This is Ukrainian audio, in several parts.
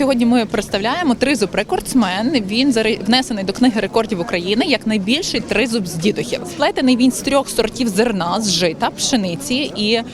Сьогодні ми представляємо тризуб рекордсмен. Він внесений до книги рекордів України як найбільший тризуб з дідухів. Сплетений він з трьох сортів зерна з жита, пшениці і е,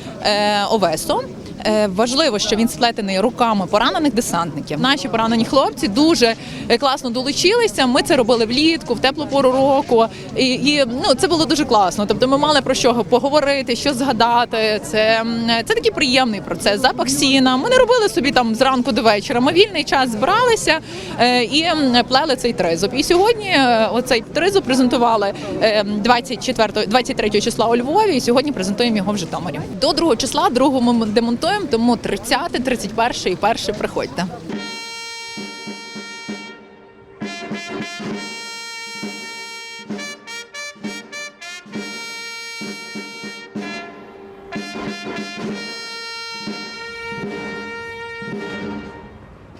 овесу. Е, Важливо, що він сплетений руками поранених десантників. Наші поранені хлопці дуже е, класно долучилися. Ми це робили влітку, в теплу пору року, і, і ну це було дуже класно. Тобто, ми мали про що поговорити, що згадати. Це, це такий приємний процес. Запах сіна. Ми не робили собі там зранку до вечора. Ми вільний час збиралися е, і плели цей тризуб. І сьогодні оцей тризуб презентували е, 24, 23 числа у Львові. І сьогодні презентуємо його в Житомирі. До 2 числа, другого ми демонтуємо, тому 30, 31 і 1 приходьте.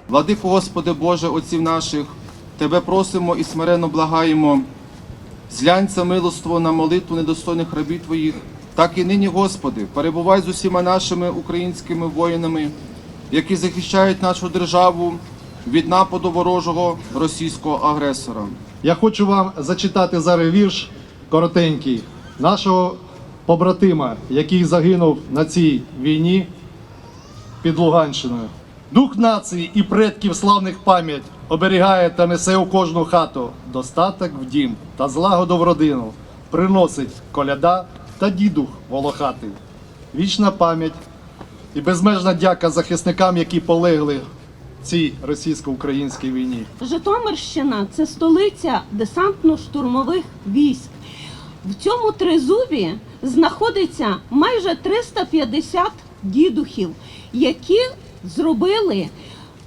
Владико Господи Боже, отців наших, Тебе просимо і смиренно благаємо. Зглянься милоство на молитву недостойних рабів Твоїх, так і нині, Господи, перебувай з усіма нашими українськими воїнами, які захищають нашу державу від нападу ворожого російського агресора. Я хочу вам зачитати зараз вірш коротенький нашого побратима, який загинув на цій війні під Луганщиною. Дух нації і предків славних пам'ять оберігає та несе у кожну хату достаток в дім та злагоду в родину, приносить коляда та дідух волохатий. Вічна пам'ять і безмежна дяка захисникам, які полегли в цій російсько-українській війні. Житомирщина це столиця десантно-штурмових військ. В цьому тризубі знаходиться майже 350 дідухів, які зробили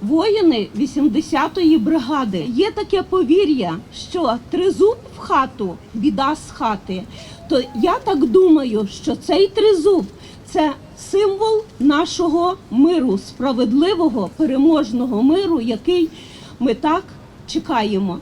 воїни 80-ї бригади. Є таке повір'я, що тризуб в хату, біда з хати. То я так думаю, що цей тризуб це символ нашого миру, справедливого переможного миру, який ми так чекаємо.